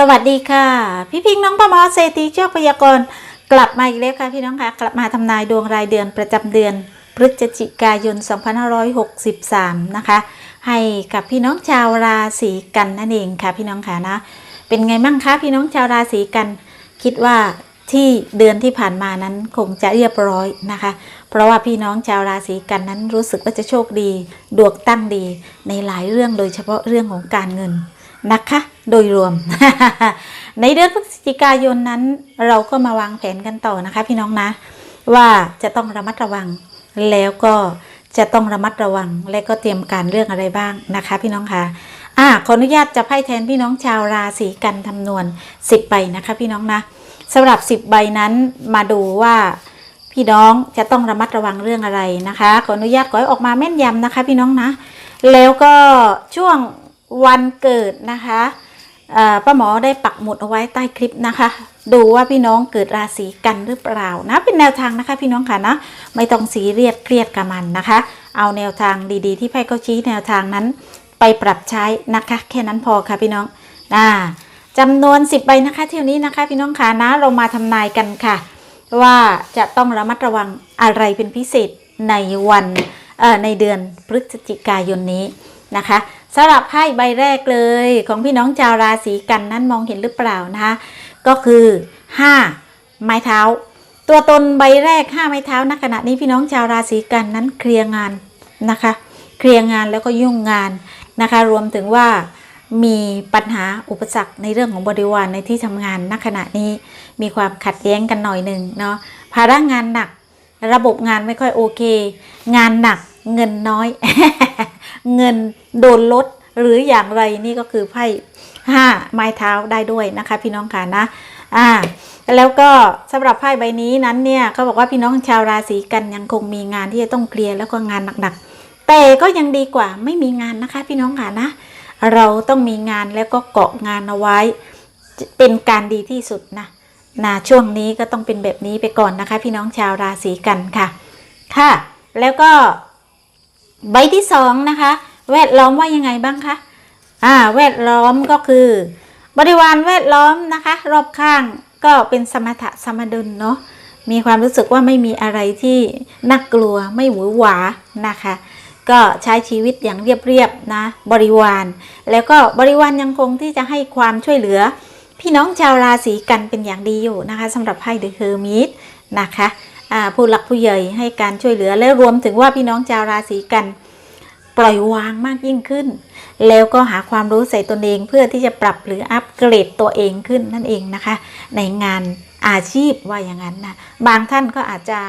สวัสดีค่ะ พี่พิงค์น้องประมอเศรษฐีโชคพยากรณ์กลับมาอีกแล้วค่ะพี่น้องค่ะกลับมาทำนายดวงรายเดือนประจำเดือน พฤศจิกายน 2563 นะคะ ให้กับพี่น้องชาวราศีกันนั่นเองค่ะพี่น้องค่ะนะเป็นไงบ้างคะพี่น้องชาวราศีกัน คิดว่าที่เดือนที่ผ่านมานั้นคงจะเรียบร้อยนะคะ เพราะว่าพี่น้องชาวราศีกันนั้นรู้สึกว่าจะโชคดี ดวงตั้งดีในหลายเรื่องโดยเฉพาะเรื่องของการเงิน นะคะ โดยรวม ในเดือนพฤศจิกายนนั้น เราก็มาวางแผนกันต่อนะคะ พี่น้องนะ ว่าจะต้องระมัดระวัง แล้วก็จะต้องระมัดระวัง และก็เตรียมการเรื่องอะไรบ้างนะคะ พี่น้องคะอ่าขออนุญาตจะไพ่แทนพี่น้องชาวราศีกันทำนวน 10ใบนะคะ พี่น้องนะสำหรับ 10 ใบนั้นมาดูว่าพี่น้องจะต้องระมัดระวังเรื่องอะไรนะคะ ขออนุญาตขอให้ออกมาแม่นยำนะคะ พี่น้องนะ แล้วก็ช่วง วันเกิดนะคะป้าหมอได้ปักหมุดเอาไว้ใต้คลิปนะคะ ดูว่าพี่น้องเกิดราศีกันหรือเปล่านะ เป็นแนวทางนะคะ พี่น้องค่ะนะไม่ต้องสีเรียดเครียดกับมันนะคะ เอาแนวทางดีๆ ที่ไพ่เขาชี้แนวทางนั้นไปปรับใช้นะคะ แค่นั้นพอค่ะพี่น้องอ่าจำนวน 10ใบนะคะเที่ยวนี้นะคะ พี่น้องค่ะนะเรามาทำนายกันค่ะ ว่าจะต้องระมัดระวังอะไรเป็นพิเศษในวันในเดือนพฤศจิกายนนี้นะคะ สำหรับไพ่ใบแรกเลย ของพี่น้องชาวราศีกันนั้นมองเห็นหรือเปล่านะคะ ก็คือ 5 ไม้เท้า ตัวตนใบแรก 5 ไม้เท้าณขณะนี้พี่น้องชาวราศีกันนั้นเคลียร์งานนะคะ เคลียร์งานแล้วก็ยุ่งงานนะคะ รวมถึงว่ามีปัญหาอุปสรรคในเรื่องของบริวารในที่ทำงานณขณะนี้มีความขัดแย้งกันหน่อยหนึ่งเนาะภาระงานหนัก ระบบงานไม่ค่อยโอเค งานหนักเงินน้อย เงินโดนลดหรืออย่างไรนี่ก็คือไพ่ห้าไม้เท้าได้ด้วยนะคะ พี่น้องค่ะนะอ่าแล้วก็สำหรับไพ่ใบนี้นั้นเนี่ยเขาบอกว่าพี่น้องชาวราศีกันยังคงมีงานที่จะต้องเคลียร์แล้วก็งานหนักๆ แต่ก็ยังดีกว่าไม่มีงานนะคะ พี่น้องค่ะนะ เราต้องมีงานแล้วก็เกาะงานเอาไว้ เป็นการดีที่สุดนะนะช่วงนี้ก็ต้องเป็นแบบนี้ไปก่อนนะคะ พี่น้องชาวราศีกันค่ะ ค่ะ แล้วก็ ใบที่สองนะคะ แวดล้อมว่ายังไงบ้างคะอ่าแวดล้อมก็คือ บริวารแวดล้อมนะคะ รอบข้างก็เป็นสมถะสมดุลเนาะมีความรู้สึกว่าไม่มีอะไรที่น่ากลัวไม่หวือหวานะคะ ก็ใช้ชีวิตอย่างเรียบๆนะบริวาร แล้วก็บริวารยังคงที่จะให้ความช่วยเหลือ พี่น้องชาวราศีกันเป็นอย่างดีอยู่นะคะสำหรับไพ่เดอะเฮอร์มิตนะคะ ผู้หลักผู้ใหญ่ให้การช่วยเหลือ และรวมถึงว่าพี่น้องชาวราศีกัน ปล่อยวางมากยิ่งขึ้น แล้วก็หาความรู้ใส่ตนเองเพื่อที่จะปรับหรืออัปเกรดตัวเองขึ้นนั่นเองนะคะ ในงานอาชีพว่าอย่างนั้นนะบางท่านก็อาจจะ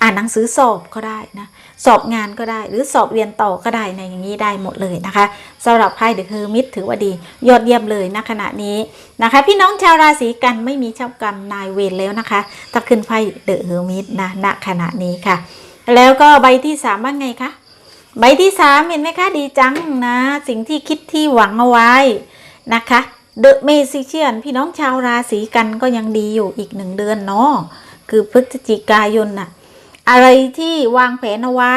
อ่านหนังสือสอบก็ได้นะสอบงานก็ได้หรือสอบเรียนต่อก็ได้ในอย่างนี้ได้หมดเลยนะคะสำหรับไพ่เดอะเฮอร์มิตถือว่าดี ยอดเยี่ยมเลยณขณะนี้นะคะ พี่น้องชาวราศีกันไม่มีเจ้ากรรมนายเวรแล้วนะคะถ้าขึ้นไพ่เดอะเฮอร์มิตนะณขณะนี้ค่ะ แล้วก็ใบที่สามว่าไงคะใบที่สามเห็นไหมคะดีจังนะ สิ่งที่คิดที่หวังเอาไว้นะคะเดอะเมซิเชียนพี่น้องชาวราศีกันก็ยังดีอยู่อีกหนึ่งเดือนเนาะคือพฤศจิกายนน่ะ อะไรที่วางแผนเอาไว้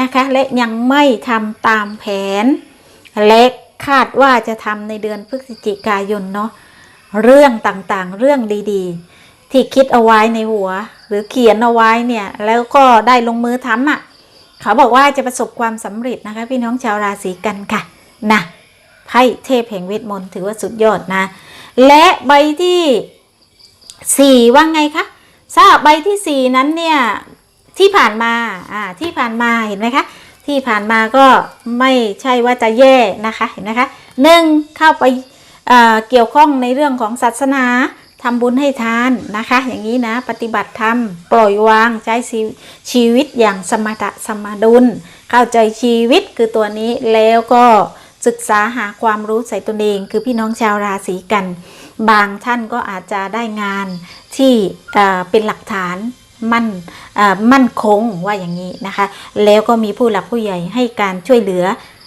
นะคะ และยังไม่ทำตามแผน และคาดว่าจะทำในเดือนพฤศจิกายนเนาะเรื่องต่างๆ เรื่องดีๆ ที่คิดเอาไว้ในหัว หรือเขียนเอาไว้เนี่ยแล้วก็ได้ลงมือทำอะเขาบอกว่าจะประสบความสำเร็จนะคะ พี่น้องชาวราศีกันค่ะนะไพ่เทพแห่งเวทมนต์ถือว่าสุดยอดนะ และใบที่สี่ว่าไงคะทราบใบที่สี่นั้นเนี่ย ที่ผ่านมาอ่าที่ผ่านมาเห็นไหมคะที่ผ่านมาก็ไม่ใช่ว่าจะแย่นะคะเห็นไหมคะหนึ่งเข้าไปเอ่อเกี่ยวข้องในเรื่องของศาสนาทำบุญให้ทานนะคะ อย่างนี้นะปฏิบัติธรรมปล่อยวางใช้ชีวิตอย่างสมถะสมดุล เข้าใจชีวิตคือตัวนี้แล้วก็ศึกษาหาความรู้ใส่ตนเอง คือพี่น้องชาวราศีกัน บางท่านก็อาจจะได้งานที่อ่อเป็นหลักฐาน มั่นอ่อมั่นคงว่าอย่างนี้นะคะ แล้วก็มีผู้หลักผู้ใหญ่ให้การช่วยเหลือ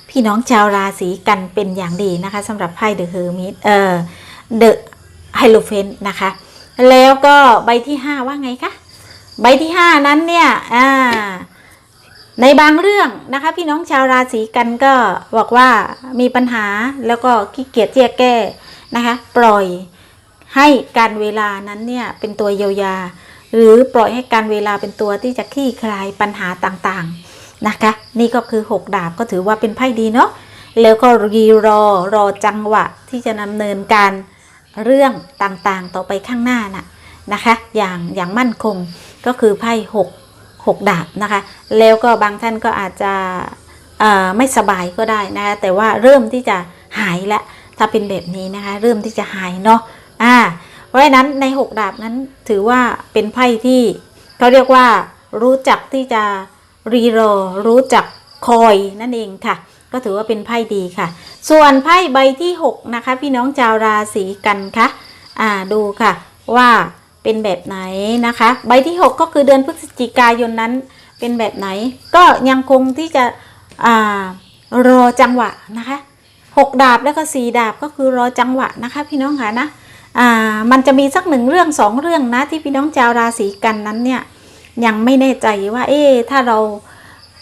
พี่น้องชาวราศีกันเป็นอย่างดีนะคะสำหรับไพ่เดอะเฮอร์มิตเอ่อเดอะไฮโลเฟนนะคะ แล้วก็ใบที่ 5 ว่าไงคะใบที่ 5 นั้นเนี่ยอ่าในบางเรื่องนะคะ พี่น้องชาวราศีกันก็บอกว่ามีปัญหาแล้วก็ขี้เกียจที่จะแก้นะคะ ปล่อยให้การเวลานั้นเนี่ยเป็นตัวเยียวยา หรือปล่อยให้การเวลาเป็นตัวที่จะคลี่คลายปัญหาต่างๆนะคะ นี่ก็คือ 6 ดาบก็ถือว่าเป็นไพ่ดีเนาะแล้วก็รีรอรอจังหวะที่จะดำเนินการเรื่องต่างๆ ต่อไปข้างหน้าน่ะนะคะ อย่างอย่างมั่นคงก็คือไพ่หกหกดาบนะคะ แล้วก็บางท่านก็อาจจะไม่สบายก็ได้นะคะแต่ว่าเริ่มที่จะหายแล้วถ้าเป็นแบบนี้นะคะ เริ่มที่จะหายเนาะอ่า ราะฉะนั้นใน6ดาบนั้นถือว่าเป็นไพ่ที่เขาเรียกว่า รู้จักที่จะรีรอรู้จักคอยนั่นเองค่ะ ก็ถือว่าเป็นไพ่ดีค่ะ ส่วนไพ่ใบที่ 6 นะคะ พี่น้องชาวราศีกันคะอ่าดูค่ะว่าเป็นแบบไหนนะคะ ใบที่ 6 ก็คือเดือนพฤศจิกายนนั้นเป็นแบบไหน ก็ยังคงที่จะอ่ารอจังหวะนะคะหกดาบแล้วก็สี่ดาบก็คือรอจังหวะนะคะ พี่น้องค่ะนะ อ่ามันจะมีสักหนึ่งเรื่องสองเรื่องนะที่พี่น้องชาวราศีกันนั้นเนี่ยยังไม่แน่ใจว่า เอ๊ะถ้าเรา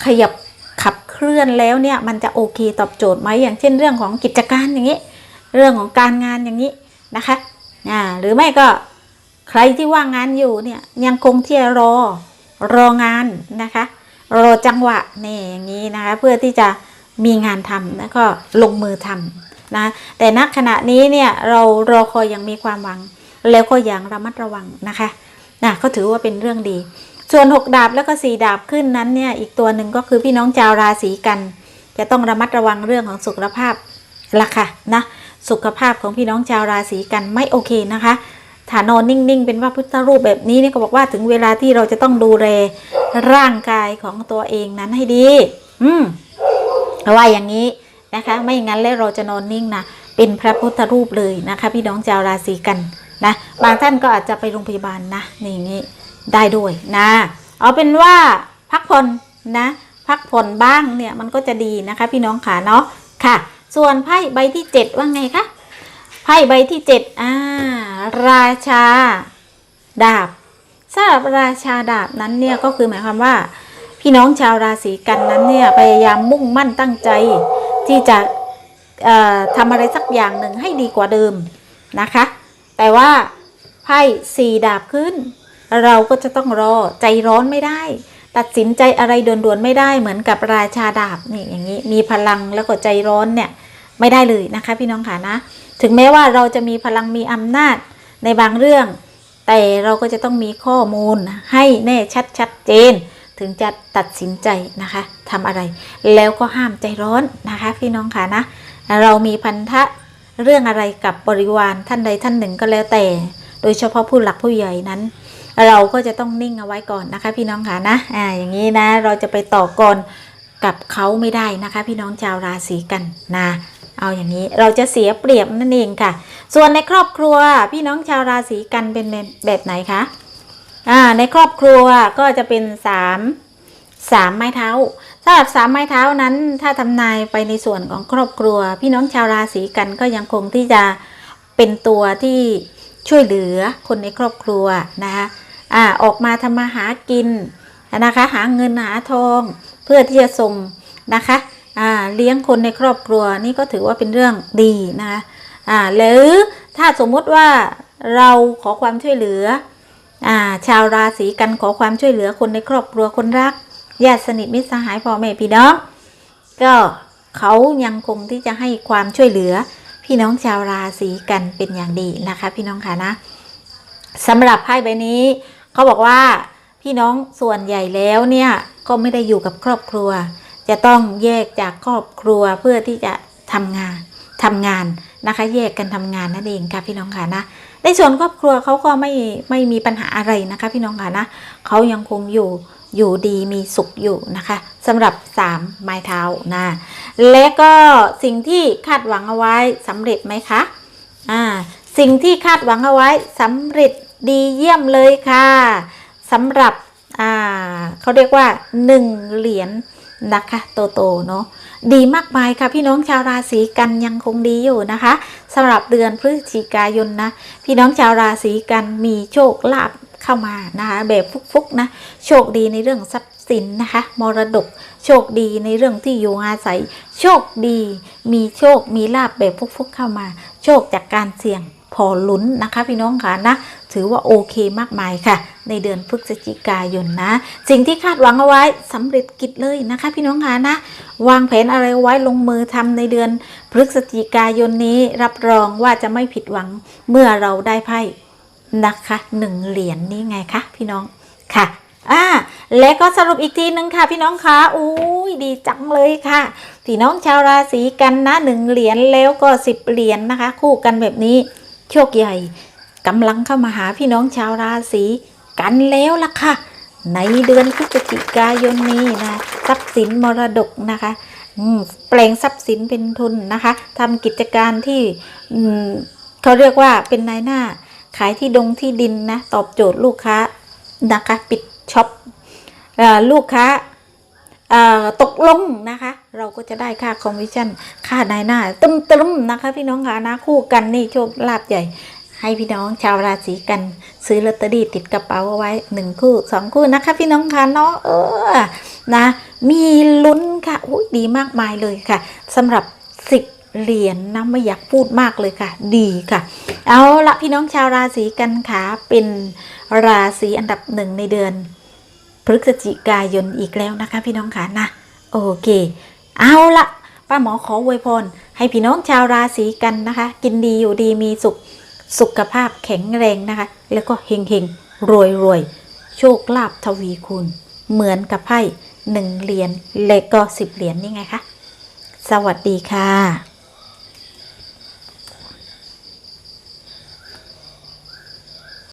ขยับขับเคลื่อนแล้วเนี่ยมันจะโอเคตอบโจทย์ไหมอย่างเช่นเรื่องของกิจการอย่างนี้ เรื่องของการงานอย่างนี้นะคะอ่าหรือไม่ก็ใครที่ว่างงานอยู่เนี่ยยังคงที่จะรอรองานนะคะรอจังหวะนี่อย่างนี้นะคะเพื่อที่จะมีงานทำแล้วก็ลงมือทำ นะแต่ณขณะนี้เนี่ยเรารอคอยยังมีความหวัง แล้วก็อย่างระมัดระวังนะคะนะก็ถือว่าเป็นเรื่องดี ส่วน 6 ดาบแล้วก็ 4 ดาบขึ้นนั้นเนี่ยอีกตัวหนึ่งก็คือพี่น้องชาวราศีกัน จะต้องระมัดระวังเรื่องของสุขภาพละค่ะนะสุขภาพของพี่น้องชาวราศีกันไม่โอเคนะคะฐานอนนิ่งๆ เป็นว่าพุทธรูปแบบนี้เนี่ยก็บอกว่าถึงเวลาที่เราจะต้องดูแลร่างกายของตัวเองนั้นให้ดี อืมว่าอย่างนี้ นะคะ ไม่อย่างนั้นแล้วเราจะนอนนิ่งนะเป็นพระพุทธรูปเลยนะคะ พี่น้องชาวราศีกันนะบางท่านก็อาจจะไปโรงพยาบาลนะนี่อย่างนี้ได้ด้วยนะเอาเป็นว่าพักผ่อนนะพักผ่อนบ้างเนี่ยมันก็จะดีนะคะ พี่น้องขาเนาะค่ะ ส่วนไพ่ใบที่ 7 ว่าไงคะไพ่ใบที่7อ่าราชา ดาบสำหรับราชาดาบนั้นเนี่ยก็คือหมายความว่า พี่น้องชาวราศีกันนั้นเนี่ยพยายามมุ่งมั่นตั้งใจ ที่จะเอ่อทำอะไรสักอย่างหนึ่งให้ดีกว่าเดิมนะคะ แต่ว่าไพ่สี่ดาบขึ้น เราก็จะต้องรอใจร้อนไม่ได้ ตัดสินใจอะไรด่วนๆไม่ได้เหมือนกับราชาดาบนี่อย่างนี้มีพลังแล้วก็ใจร้อนเนี่ยไม่ได้เลยนะคะพี่น้องค่ะนะ ถึงแม้ว่าเราจะมีพลังมีอำนาจในบางเรื่อง แต่เราก็จะต้องมีข้อมูลให้แน่ชัดชัดเจน ถึงจะตัดสินใจนะคะทำอะไร แล้วก็ห้ามใจร้อนนะคะ พี่น้องค่ะนะ เรามีพันธะเรื่องอะไรกับบริวารท่านใดท่านหนึ่งก็แล้วแต่ โดยเฉพาะผู้หลักผู้ใหญ่นั้น เราก็จะต้องนิ่งเอาไว้ก่อนนะคะ พี่น้องค่ะนะอ่าอย่างนี้นะเราจะไปต่อกรกับเขาไม่ได้นะคะ พี่น้องชาวราศีกันนะเอาอย่างนี้เราจะเสียเปรียบนั่นเองค่ะ ส่วนในครอบครัวพี่น้องชาวราศีกันเป็นแบบไหนคะ อ่าในครอบครัวก็จะเป็นสามสามไม้เท้าสำหรับสามไม้เท้านั้นถ้าทำนายไปในส่วนของครอบครัว พี่น้องชาวราศีกันก็ยังคงที่จะเป็นตัวที่ช่วยเหลือคนในครอบครัวนะคะอ่าออกมาทำมาหากินนะคะหาเงินหาทอง เพื่อที่จะส่งนะคะอ่าเลี้ยงคนในครอบครัวนี่ก็ถือว่าเป็นเรื่องดีนะคะอ่าหรือถ้าสมมุติว่าเราขอความช่วยเหลือ อ่า ชาวราศีกันขอความช่วยเหลือคนในครอบครัวคนรักญาติสนิทมิตรสหายพ่อแม่พี่น้องก็เขายังคงที่จะให้ความช่วยเหลือ พี่น้องชาวราศีกันเป็นอย่างดีนะคะ พี่น้องค่ะนะสำหรับไพ่ใบนี้เขาบอกว่าพี่น้องส่วนใหญ่แล้วเนี่ยก็ไม่ได้อยู่กับครอบครัว จะต้องแยกจากครอบครัวเพื่อที่จะทำงาน ทำงานนะคะ แยกกันทำงานนั่นเองค่ะพี่น้องค่ะนะในส่วนครอบครัวเขาก็ไม่ไม่มีปัญหาอะไรนะคะ พี่น้องค่ะนะเขายังคงอยู่อยู่ดีมีสุขอยู่นะคะสำหรับ 3 ไม้เท้านะและก็สิ่งที่คาดหวังเอาไว้สำเร็จไหมคะอ่าสิ่งที่คาดหวังเอาไว้สำเร็จดีเยี่ยมเลยค่ะสำหรับอ่าเขาเรียกว่า 1 เหรียญ นะคะโตโตเนาะดีมากมายค่ะพี่น้องชาวราศีกันยังคงดีอยู่นะคะสำหรับเดือนพฤศจิกายนนะ พี่น้องชาวราศีกันมีโชคลาภเข้ามานะคะแบบฟุกๆนะโชคดีในเรื่องทรัพย์สินนะคะ มรดกโชคดีในเรื่องที่อยู่อาศัย โชคดี มีโชคมีลาบแบบฟุกๆเข้ามา โชคจากการเสี่ยง พอลุ้นนะคะพี่น้องค่ะนะถือว่าโอเคมากมายค่ะ ในเดือนพฤศจิกายนนะ สิ่งที่คาดหวังเอาไว้สำเร็จกิจเลยนะคะ พี่น้องค่ะนะ วางแผนอะไรไว้ลงมือทำในเดือนพฤศจิกายนนี้ รับรองว่าจะไม่ผิดหวังเมื่อเราได้ไพ่นะคะหนึ่งเหรียญนี้ไงคะพี่น้องค่ะอ่าและก็สรุปอีกทีนึงค่ะ พี่น้องคะอุ้ยดีจังเลยค่ะ พี่น้องชาวราศีกันนะหนึ่งเหรียญแล้วก็สิบเหรียญนะคะ คู่กันแบบนี้ โชคใหญ่กำลังเข้ามาหาพี่น้องชาวราศีกันแล้วล่ะค่ะ ในเดือนพฤศจิกายนนี้นะทรัพย์สินมรดกนะคะแปลงทรัพย์สินเป็นทุนนะคะทำกิจการที่เขาเรียกว่าเป็นนายหน้า ขายที่ดงที่ดินนะ ตอบโจทย์ลูกค้านะคะ ปิดช็อปออลูกค้า ตกลงนะคะ เราก็จะได้ค่าคอมมิชชั่น ค่านายหน้าตึมตึมๆนะคะ พี่น้องค่ะนะคู่กันนี่โชคลาภใหญ่ ให้พี่น้องชาวราศีกัน ซื้อลอตเตอรี่ติดกระเป๋าเอาไว้หนึ่งคู่สองคู่นะคะ พี่น้องค่ะเนาะเออนะ มีลุ้นค่ะอุ้ยดีมากมายเลยค่ะสำหรับสิบเหรียญนะไม่อยากพูดมากเลยค่ะ ดีค่ะ เอาละพี่น้องชาวราศีกันค่ะเป็นราศีอันดับหนึ่งในเดือน พฤศจิกายนอีกแล้วนะคะ พี่น้องค่ะนะโอเค เอาละป้าหมอขออวยพรให้พี่น้องชาวราศีกันนะคะ กินดีอยู่ดีมีสุขสุขภาพแข็งแรงนะคะ แล้วก็เฮงเฮงรวยรวยโชคลาภทวีคูณ เหมือนกับไพ่หนึ่งเหรียญและก็สิบเหรียญนี่ไงคะ สวัสดีค่ะ